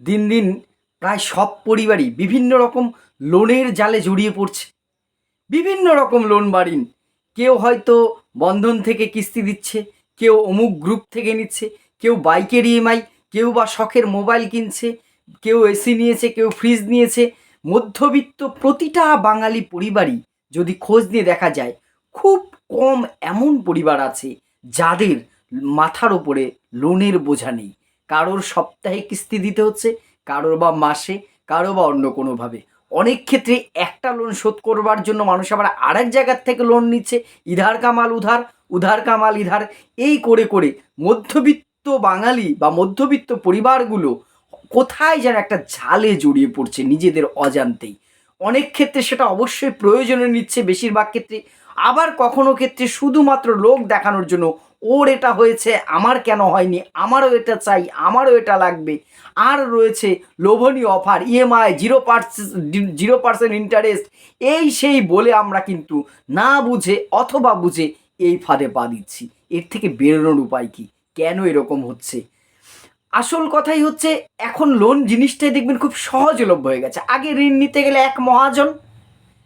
দিন দিন প্রায় সব পরিবারই বিভিন্ন রকম লোনের জালে জড়িয়ে পড়ছে। বিভিন্ন রকম লোন বাড়িন। কেউ হয়তো বন্ধন থেকে কিস্তি দিচ্ছে, কেউ অমুক গ্রুপ থেকে নিচ্ছে, কেউ বাইকের ইএমআই কেউ বা শখের মোবাইল কিনছে, কেউ এসি নিয়েছে, কেউ ফ্রিজ নিয়েছে। মধ্যবিত্ত প্রতিটা বাঙালি পরিবারই যদি খোঁজ নিয়ে দেখা যায়, খুব কম এমন পরিবার আছে যাদের মাথার ওপরে লোনের বোঝা নেই। কারোর সপ্তাহে কিস্তি দিতে হচ্ছে, কারোর বা মাসে, কারও বা অন্য কোনোভাবে। অনেক ক্ষেত্রে একটা লোন শোধ করবার জন্য মানুষ আবার আরেক জায়গার থেকে লোন নিচ্ছে, ইধার কামাল উধার উধার কামাল ইধার। এই করে করে মধ্যবিত্ত বাঙালি বা মধ্যবিত্ত পরিবারগুলো কোথায় যেন একটা ঝালে জড়িয়ে পড়ছে নিজেদের অজান্তেই। অনেক ক্ষেত্রে সেটা অবশ্যই প্রয়োজনে নিচ্ছে বেশিরভাগ ক্ষেত্রে। আবার কখনো ক্ষেত্রে শুধুমাত্র লোক দেখানোর জন্য ওর এটা হয়েছে, আমার কেন হয়নি? আমারও এটা চাই, আমারও এটা লাগবে। আর রয়েছে লোভনীয় offer EMI zero percent zero percent interest এই সেই বলে আমরা কিন্তু না বুঝে অথবা বুঝে এই ফাঁদে পা দিচ্ছি। এর থেকে বেরোনোর উপায় কি? কেন এরকম হচ্ছে? আসল কথাই হচ্ছে, এখন লোন জিনিসটাই দেখবেন খুব সহজলভ্য হয়ে গেছে। আগে ঋণ নিতে গেলে এক মহাজন,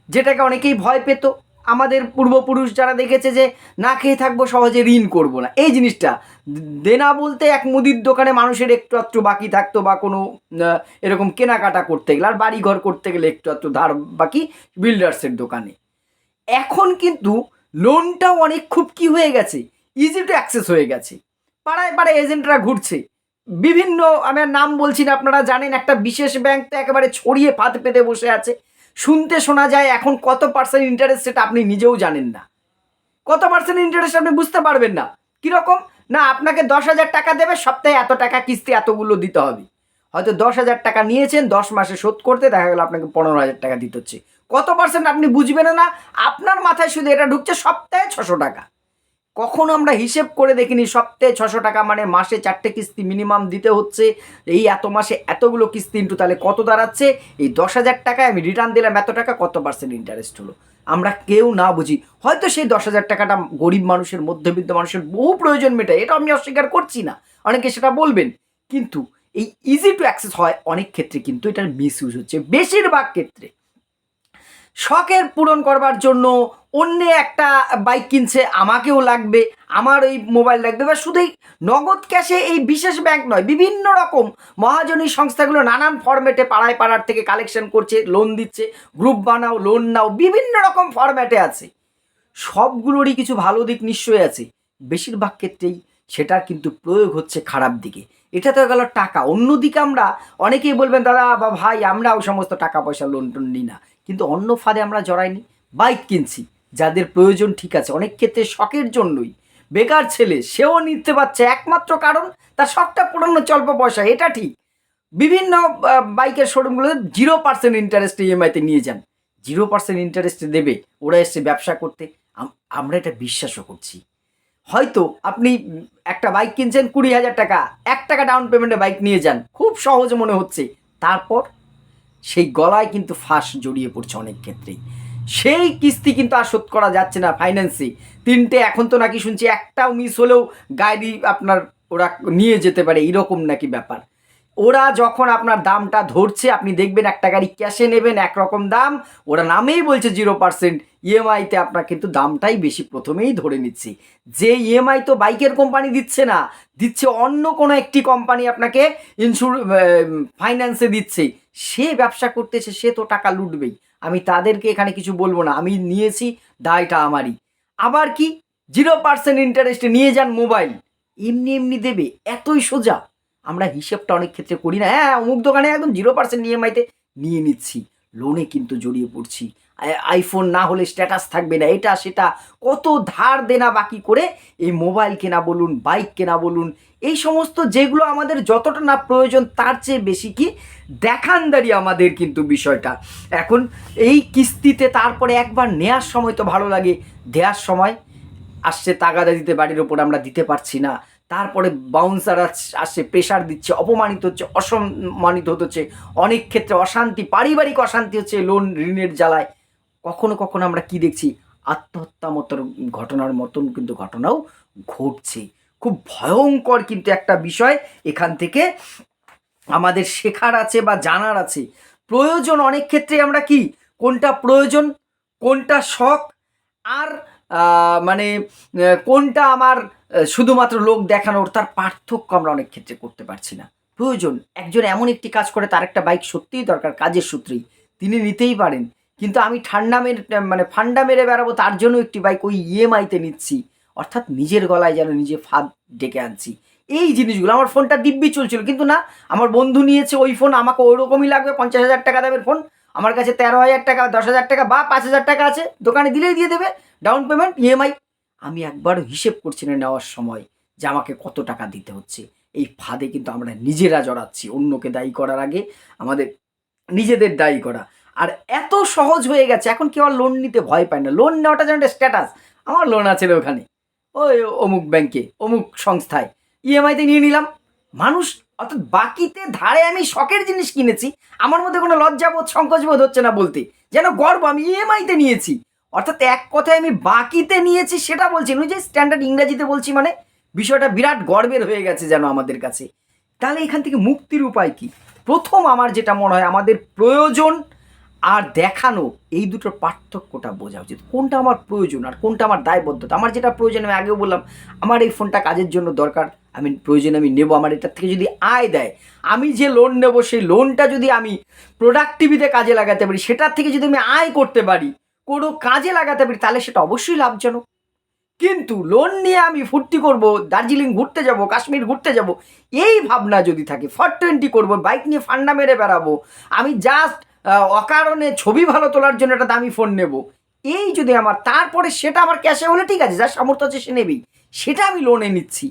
যেটাকে অনেকেই ভয় পেত আমাদের পূর্বপুরুষ যারা দেখেছে যে না খেয়ে থাকব সহজে ঋণ করব না। এই জিনিসটা, দেনা বলতে এক মুদির দোকানে মানুষের একটু একটু বাকি থাকতো বা কোনো এরকম কেনাকাটা করতে গেলে আর বাড়ি ঘর করতে গেলে একটু একটু ধার বাকি বিল্ডার্সের দোকানে। এখন কিন্তু লোনটাও অনেক খুব কি হয়ে গেছে ইজি টু অ্যাক্সেস হয়ে গেছে। পাড়ায় পাড়ায় এজেন্টরা ঘুরছে। বিভিন্ন, আমি নাম বলছি না, আপনারা জানেন একটা বিশেষ ব্যাংক তো একেবারে ছড়িয়ে ফাঁদ পেতে বসে আছে। শুনতে শোনা যায় এখন কত পার্সেন্ট ইন্টারেস্ট সেটা আপনি নিজেও জানেন না। কত পার্সেন্ট ইন্টারেস্ট আপনি বুঝতে পারবেন না। কীরকম? না, আপনাকে দশ হাজার টাকা দেবে, সপ্তাহে এত টাকা কিস্তি এতগুলো দিতে হবে। হয়তো দশ হাজার টাকা নিয়েছেন, দশ মাসে শোধ করতে দেখা গেলো আপনাকে পনেরো হাজার টাকা দিতে হচ্ছে। কত পার্সেন্ট আপনি বুঝবেন না? আপনার মাথায় শুধু এটা ঢুকছে, সপ্তাহে ছশো টাকা। কখনো আমরা হিসেব করে দেখিনি, সপ্তাহে ছশো টাকা মানে মাসে চারটে কিস্তি মিনিমাম দিতে হচ্ছে। এই এত মাসে এতগুলো কিস্তি ইন্টু তাহলে কত দাঁড়াচ্ছে? এই দশ হাজার টাকায় আমি রিটার্ন দিলাম এত টাকা, কত পার্সেন্ট ইন্টারেস্ট হলো? আমরা কেউ না বুঝি। হয়তো সেই দশ হাজার টাকাটা গরিব মানুষের, মধ্যবিত্ত মানুষের বহু প্রয়োজন মেটায়, এটা আমি অস্বীকার করছি না। অনেকে সেটা বলবেন। কিন্তু এই ইজি টু অ্যাক্সেস হয় অনেক ক্ষেত্রে, কিন্তু এটার মিস ইউজ হচ্ছে। বেশিরভাগ ক্ষেত্রে শখের পূরণ করবার জন্য অন্য একটা বাইক কিনছে, আমাকেও লাগবে, আমার ওই মোবাইল লাগবে। বা শুধুই নগদ ক্যাশে এই বিশেষ ব্যাংক নয়, বিভিন্ন রকম মহাজনী সংস্থাগুলো নানান ফরম্যাটে পাড়ায় পাড়ার থেকে কালেকশন করছে লোন দিচ্ছে গ্রুপ বানাও লোন নাও, বিভিন্ন রকম ফরম্যাটে আছে। সবগুলোরই কিছু ভালো দিক নিশ্চয়ই আছে। বেশিরভাগ ক্ষেত্রেই সেটার কিন্তু প্রয়োগ হচ্ছে খারাপ দিকে। এটা তো গেল টাকা। অন্যদিকে আমরা অনেকেই বলবেন, দাদা বা ভাই, আমরা ওই সমস্ত টাকা পয়সা লোন টোন নিই না। কিন্তু অন্য ফাঁদে আমরা জড়াইনি। বাইক কিনছি, যাদের প্রয়োজন ঠিক আছে, অনেক ক্ষেত্রে শখের জন্যই। বেকার ছেলে, সেও নিতে পারছে একমাত্র কারণ তার শখটা পূরণ চল্প পয়সা, এটা ঠিক। বিভিন্ন বাইকের শোরুমগুলো জিরো পার্সেন্ট ইন্টারেস্ট ইএমআইতে নিয়ে যান। জিরো পার্সেন্ট ইন্টারেস্টে দেবে, ওরা এসছে ব্যবসা করতে। আমরা এটা বিশ্বাসও করছি। হয়তো আপনি একটা বাইক কিনছেন কুড়ি হাজার টাকা, এক টাকা ডাউন পেমেন্টে বাইক নিয়ে যান। খুব সহজ মনে হচ্ছে। তারপর সেই গলায় কিন্তু ফাঁস জড়িয়ে পড়ছে অনেক ক্ষেত্রেই। সেই কিস্তি কিন্তু আর শোধ করা যাচ্ছে না ফাইন্যান্সে তিনটে এখন তো নাকি শুনছি একটাও মিস হলেও গাড়ি আপনার ওরা নিয়ে যেতে পারে। এরকম নাকি ব্যাপার। ওরা যখন আপনার দামটা ধরছে, আপনি দেখবেন একটা গাড়ি ক্যাশে নেবেন, একরকম দাম। ওরা নামেই বলছে জিরো পার্সেন্ট। ইএমআইতে আপনার কিন্তু দামটাই বেশি প্রথমেই ধরে নিচ্ছি। যে ইএমআই তো বাইকের কোম্পানি দিচ্ছে না, দিচ্ছে অন্য কোনো একটি কোম্পানি আপনাকে ইন্স্যুর ফাইন্যান্সে দিচ্ছে। সে ব্যবসা করতেছে, সে তো টাকা লুটবেই। আমি তাদেরকে এখানে কিছু বলব না। আমি নিয়েছি, দায়টা আমারই। আবার কি? জিরো পার্সেন্ট ইন্টারেস্টে নিয়ে যান মোবাইল। এমনি এমনি দেবে, এতই সোজা। আমরা হিসেবটা অনেক ক্ষেত্রে করি না। হ্যাঁ অমুক দোকানে একদম জিরো পার্সেন্ট ইএমআইতে নিয়ে নিচ্ছি। লোনে কিন্তু জড়িয়ে পড়ছি। আইফোন না হলে স্ট্যাটাস থাকবে না। এটা সেটা কত ধার দেনা বাকি করে এই মোবাইল কেনা বলুন বাইক কেনা বলুন, এই সমস্ত যেগুলো আমাদের যতটা না প্রয়োজন তার চেয়ে বেশি কি? দেখানদারি আমাদের কিন্তু বিষয়টা। এখন এই কিস্তিতে তারপরে একবার নেয়ার সময় তো ভালো লাগে। দেওয়ার সময় আসছে তাগাদা দিতে, বাড়ির ওপর আমরা দিতে পারছি না। তারপরে বাউন্সার আসছে প্রেশার দিচ্ছে, অপমানিত হচ্ছে, অসম্মানিত হচ্ছে, অনেক ক্ষেত্রে অশান্তি, পারিবারিক অশান্তি হচ্ছে লোন ঋণের জ্বালায়। কখনো কখনো আমরা কি দেখছি? আত্মহত্যা মতন ঘটনার মতন কিন্তু ঘটনাও ঘটছে। খুব ভয়ঙ্কর কিন্তু একটা বিষয় এখান থেকে আমাদের শেখার আছে বা জানার আছে। প্রয়োজন অনেক ক্ষেত্রে আমরা কি? কোনটা প্রয়োজন, কোনটা শখ, আর মানে কোনটা আমার শুধুমাত্র লোক দেখানোর তার পার্থক্য আমরা অনেক ক্ষেত্রে করতে পারছি না। প্রয়োজন, একজন এমন একটি কাজ করে তার একটা বাইক সত্যিই দরকার, কাজের সূত্রেই। তিনি নিতেই পারেন, কিন্তু আমি ঠান্ডা মেরে মানে ফান্ডা মেরে বেড়াবো তার জন্য একটি বাইক ওই ইএমআইতে নিচ্ছি। অর্থাৎ নিজের গলায় যেন নিজে ফাঁদ ডেকে আনছি। এই জিনিসগুলো, আমার ফোনটা দিব্যি চলছিল, কিন্তু না, আমার বন্ধু নিয়েছে ওই ফোন আমাকে ওই রকমই লাগবে, পঞ্চাশ হাজার টাকা দামের ফোন আমার কাছে তেরো হাজার টাকা, দশ হাজার টাকা বা পাঁচ হাজার টাকা আছে, দোকানে দিলেই দিয়ে দেবে ডাউন পেমেন্ট ইএমআই আমি একবারও হিসেব করছি না নেওয়ার সময় যে আমাকে কত টাকা দিতে হচ্ছে। এই ফাঁদে কিন্তু আমরা নিজেরা জড়াচ্ছি, অন্যকে দায়ী করার আগে আমাদের নিজেদের দায়ী করা। আর এত সহজ হয়ে গেছে, এখন কেউ আর লোন নিতে ভয় পায় না। লোন নেওয়াটা যেন একটা স্ট্যাটাস আমার লোন আছে রে ওখানে। ওই অমুক ব্যাংকে অমুক সংস্থায়। ইএমআইতে নিয়ে নিলাম। মানুষ, অর্থাৎ বাকিতে ধারে আমি শখের জিনিস কিনেছি। আমার মধ্যে কোনো লজ্জাবোধ, সংকোচবোধ হচ্ছে না বলতে। যেন গর্ব, আমি ইএমআইতে নিয়েছি। অর্থাৎ এক কথায় আমি বাকিতে নিয়েছি সেটা বলছি ওই যে স্ট্যান্ডার্ড ইংরাজিতে বলছি মানে বিষয়টা বিরাট গর্বের হয়ে গেছে যেন আমাদের কাছে। তাহলে এখান থেকে মুক্তির উপায় কি? প্রথম আমার যেটা মনে হয়, আমাদের প্রয়োজন আর দেখানো, এই দুটোর পার্থক্যটা বোঝা উচিত। কোনটা আমার প্রয়োজন আর কোনটা আমার দায়বদ্ধতা? আমার যেটা প্রয়োজন, আমি আগেও বললাম, আমার এই ফোনটা কাজের জন্য দরকার, আমি প্রয়োজন আমি নেব, আমার এটার থেকে যদি আয় দেয়, আমি যে লোন নেব, সেই লোনটা যদি আমি প্রোডাক্টিভিতে কাজে লাগাতে পারি, সেটার থেকে যদি আমি আয় করতে পারি কোনো কাজে লাগাতে পারি, তাহলে সেটা অবশ্যই লাভজনক। কিন্তু লোন নিয়ে আমি ফুর্তি করব, দার্জিলিং ঘুরতে যাব, কাশ্মীর ঘুরতে যাব, এই ভাবনা যদি থাকে, ফর টোয়েন্টি করব, বাইক নিয়ে ফান্ডা মেরে বেড়াবো, আমি জাস্ট অকারণে ছবি ভালো তোলার জন্য একটা দামি ফোন নেব, এই যদি আমার, তারপরে সেটা আমার ক্যাশে হলে ঠিক আছে, যার সামর্থ্য আছে সে নেবেই, সেটা আমি লোনে নিচ্ছি।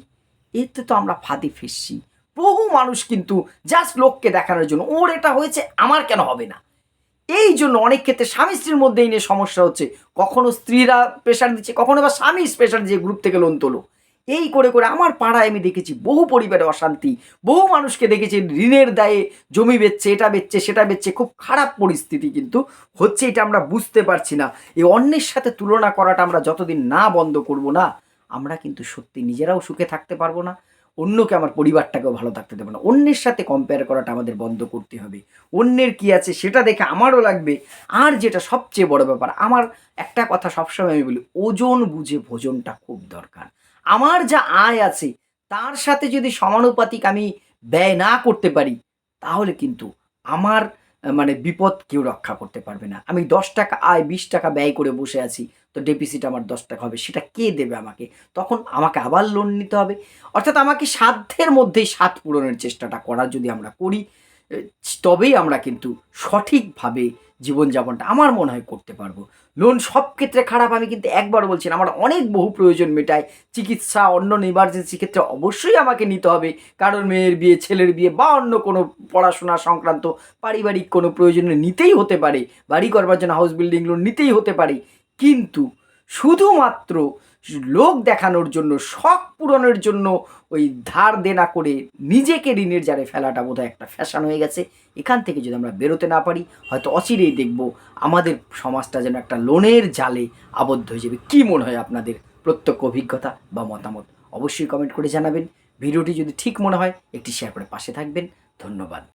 এতে তো আমরা ফাঁদে ফেসছি। বহু মানুষ কিন্তু জাস্ট লোককে দেখানোর জন্য, ওর এটা হয়েছে, আমার কেন হবে না? এই জন্য অনেক ক্ষেত্রে স্বামী স্ত্রীর মধ্যেই নিয়ে সমস্যা হচ্ছে। কখনো স্ত্রীরা প্রেশার দিচ্ছে, কখনো বা স্বামী প্রেশার দিয়ে গ্রুপ থেকে লোন তোলো। এই করে করে আমার পাড়ায় আমি দেখেছি বহু পরিবারে অশান্তি। বহু মানুষকে দেখেছি ঋণের দায়ে জমি বেচছে, এটা বেচছে, সেটা বেচছে। খুব খারাপ পরিস্থিতি কিন্তু হচ্ছে এটা আমরা বুঝতে পারছি না। এই অন্যের সাথে তুলনা করাটা আমরা যতদিন না বন্ধ করব না, আমরা কিন্তু সত্যি নিজেরাও সুখে থাকতে পারব না। অন্যকে আমার পরিবারটাকেও ভালো থাকতে দেবো না। অন্যের সাথে কম্পেয়ার করাটা আমাদের বন্ধ করতে হবে। অন্যের কি আছে সেটা দেখে আমারও লাগবে। আর যেটা সবচেয়ে বড় ব্যাপার, আমার একটা কথা সবসময় আমি বলি, ওজন বুঝে ভোজনটা খুব দরকার। আমার যা আয় আছে, তার সাথে যদি সমানুপাতিক আমি ব্যয় না করতে পারি, তাহলে কিন্তু আমার মানে বিপদ কেউ রক্ষা করতে পারবে না। আমি দশ টাকা আয়, বিশ টাকা ব্যয় করে বসে আছি, তো ডেপিসিট আমার দশ টাকা হবে, সেটা কে দেবে আমাকে? তখন আমাকে আবার লোন নিতে হবে। অর্থাৎ আমাকে সাধ্যের মধ্যেই স্বাদ পূরণের চেষ্টাটা করার যদি আমরা করি তবেই আমরা কিন্তু সঠিকভাবে জীবনযাপনটা আমার মনে হয় করতে পারব। লোন সব ক্ষেত্রে খারাপ, আমি কিন্তু একবার বলছি না, আমার অনেক বহু প্রয়োজন মেটায়। চিকিৎসা, অন্য ইমার্জেন্সি ক্ষেত্রে অবশ্যই আমাকে নিতে হবে। কারোর মেয়ের বিয়ে, ছেলের বিয়ে বা অন্য কোনো পড়াশোনা সংক্রান্ত পারিবারিক কোনো প্রয়োজনে নিতেই হতে পারে। বাড়ি করবার জন্য হাউস বিল্ডিং লোন নিতেই হতে পারে। কিন্তু শুধুমাত্র লোক দেখানোর জন্য, শখ পূরণের জন্য ওই ধার দেনা করে নিজেকে ঋণের জারে ফেলাটা বোধহয় একটা ফ্যাশন হয়ে গেছে। এখান থেকে যদি আমরা বেরোতে না পারি, হয়তো অচিরেই দেখব আমাদের সমাজটা যেন একটা লোনের জালে আবদ্ধ হয়ে যাবে। কী মনে হয় আপনাদের? প্রত্যক্ষ অভিজ্ঞতা বা মতামত অবশ্যই কমেন্ট করে জানাবেন। ভিডিওটি যদি ঠিক মনে হয়, একটি শেয়ার করে পাশে থাকবেন। ধন্যবাদ।